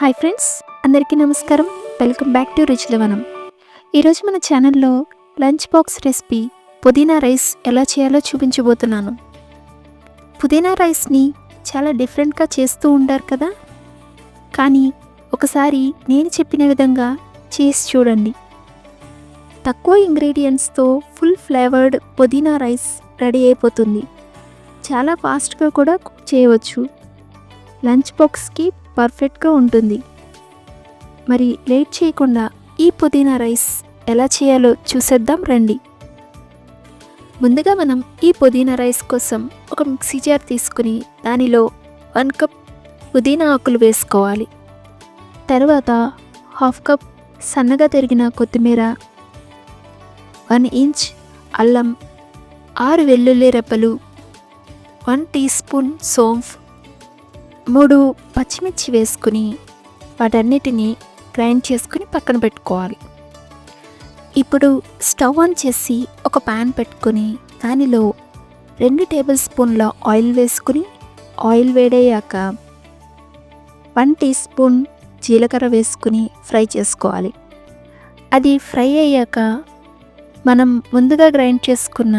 Hi friends అందరికీ నమస్కారం. Welcome back to Ruchilavanam ఈరోజు మన ఛానల్లో లంచ్ బాక్స్ రెసిపీ పుదీనా రైస్ ఎలా చేయాలో చూపించబోతున్నాను. పుదీనా రైస్ని చాలా డిఫరెంట్గా చేస్తూ ఉంటారు కదా? కానీ ఒకసారి నేను చెప్పిన విధంగా చేసి చూడండి. తక్కువ ఇంగ్రీడియంట్స్తో ఫుల్ ఫ్లేవర్డ్ పుదీనా రైస్ రెడీ అయిపోతుంది. చాలా ఫాస్ట్గా కూడా కుక్ చేయవచ్చు. లంచ్ బాక్స్కి పర్ఫెక్ట్గా ఉంటుంది. మరి లేట్ చేయకుండా ఈ పుదీనా రైస్ ఎలా చేయాలో చూసేద్దాం రండి. ముందుగా మనం ఈ పుదీనా రైస్ కోసం ఒక మిక్సీ జార్ తీసుకుని దానిలో వన్ కప్ పుదీనా ఆకులు వేసుకోవాలి. తర్వాత హాఫ్ కప్ సన్నగా తరిగిన కొత్తిమీర వన్ ఇంచ్ అల్లం ఆరు వెల్లుల్లి రెప్పలు వన్ టీ స్పూన్ సోంఫ్ మూడు పచ్చిమిర్చి వేసుకుని వాటన్నిటిని గ్రైండ్ చేసుకుని పక్కన పెట్టుకోవాలి. ఇప్పుడు స్టవ్ ఆన్ చేసి ఒక ప్యాన్ పెట్టుకొని దానిలో రెండు టేబుల్ స్పూన్ల ఆయిల్ వేసుకుని ఆయిల్ వేడయ్యాక వన్ టీ స్పూన్ జీలకర్ర వేసుకుని ఫ్రై చేసుకోవాలి. అది ఫ్రై అయ్యాక మనం ముందుగా గ్రైండ్ చేసుకున్న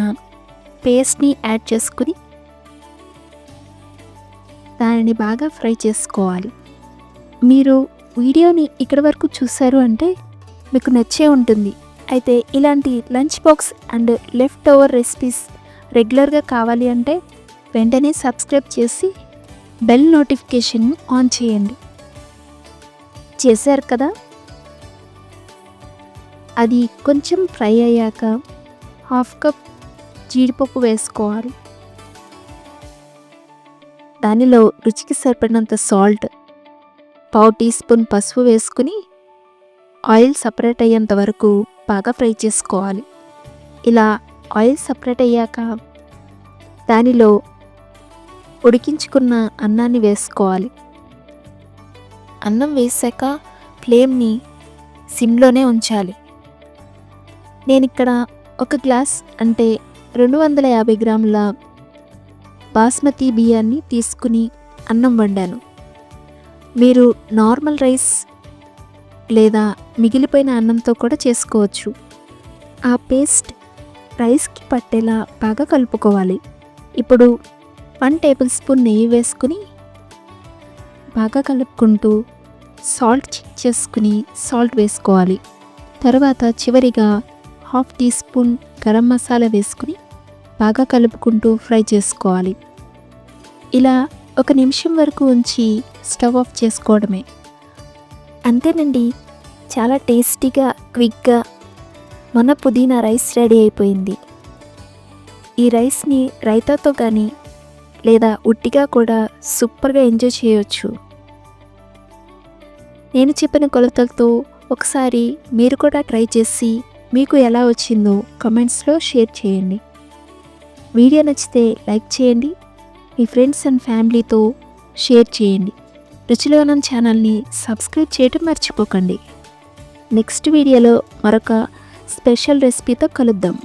పేస్ట్ని యాడ్ చేసుకుని దానిని బాగా ఫ్రై చేసుకోవాలి. మీరు వీడియోని ఇక్కడి వరకు చూశారు అంటే మీకు నచ్చే ఉంటుంది. అయితే ఇలాంటి lunch box and leftover recipes రెగ్యులర్గా కావాలి అంటే వెంటనే సబ్స్క్రైబ్ చేసి బెల్ నోటిఫికేషన్ ఆన్ చేయండి. చేశారు కదా? అది కొంచెం ఫ్రై అయ్యాక హాఫ్ కప్ జీడిపప్పు వేసుకోవాలి. దానిలో రుచికి సరిపడినంత సాల్ట్ పావు టీ స్పూన్ పసుపు వేసుకుని ఆయిల్ సపరేట్ అయ్యేంత వరకు బాగా ఫ్రై చేసుకోవాలి. ఇలా ఆయిల్ సపరేట్ అయ్యాక దానిలో ఉడికించుకున్న అన్నాన్ని వేసుకోవాలి. అన్నం వేసాక ఫ్లేమ్ని సిమ్లోనే ఉంచాలి. నేను ఇక్కడ ఒక గ్లాస్ అంటే రెండు వందల యాభై గ్రాముల బాస్మతి బియ్యాన్ని తీసుకుని అన్నం వండాను. మీరు నార్మల్ రైస్ లేదా మిగిలిపోయిన అన్నంతో కూడా చేసుకోవచ్చు. ఆ పేస్ట్ రైస్కి పట్టేలా బాగా కలుపుకోవాలి. ఇప్పుడు వన్ టేబుల్ స్పూన్ నెయ్యి వేసుకుని బాగా కలుపుకుంటూ సాల్ట్ చెక్ చేసుకుని సాల్ట్ వేసుకోవాలి. తర్వాత చివరిగా half teaspoon garam masala వేసుకుని బాగా కలుపుకుంటూ ఫ్రై చేసుకోవాలి. ఇలా ఒక నిమిషం వరకు ఉంచి స్టవ్ ఆఫ్ చేసుకోవడమే. అంతేనండి చాలా టేస్టీగా క్విక్గా మన పుదీనా రైస్ రెడీ అయిపోయింది. ఈ రైస్ని రైతాతో కానీ లేదా ఉట్టిగా కూడా సూపర్గా ఎంజాయ్ చేయొచ్చు. నేను చెప్పిన కొలతలతో ఒకసారి మీరు కూడా ట్రై చేసి మీకు ఎలా వచ్చిందో కమెంట్స్లో షేర్ చేయండి. వీడియో నచ్చితే లైక్ చేయండి. మీ ఫ్రెండ్స్ అండ్ ఫ్యామిలీతో షేర్ చేయండి. రుచిలోనం ఛానల్ని సబ్స్క్రైబ్ చేయటం మర్చిపోకండి. నెక్స్ట్ వీడియోలో మరొక స్పెషల్ రెసిపీతో కలుద్దాం.